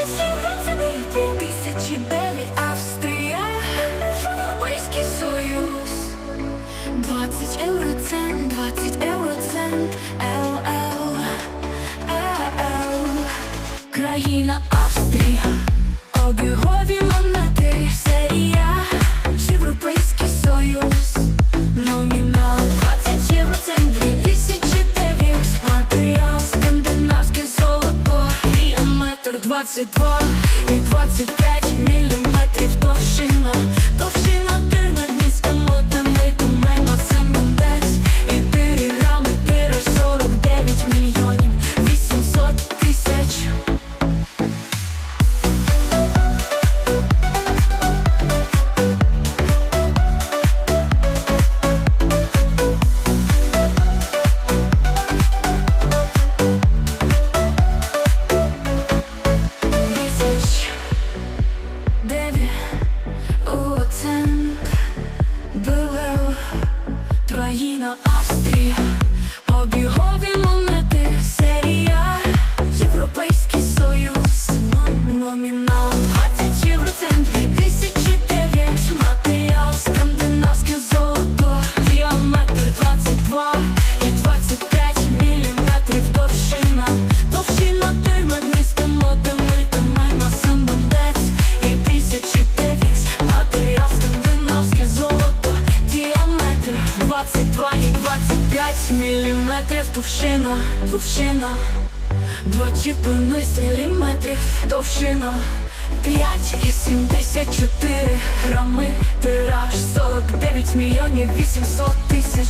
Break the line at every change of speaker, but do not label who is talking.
2009 Австрія, Європейський Союз 20 євроцент, 20 євроцент, ЛЛ, ЛЛ Країна Австрія, обігові 22 і 25 міліметрів товщина, країна Австрія, обігові монети, серія, Європейський Союз, номінал 22 і 25 міліметрів товщина, товщина, два чіпи міліметрів товщина. 5 і 74 грами, тираж 49 мільйонів 800 тисяч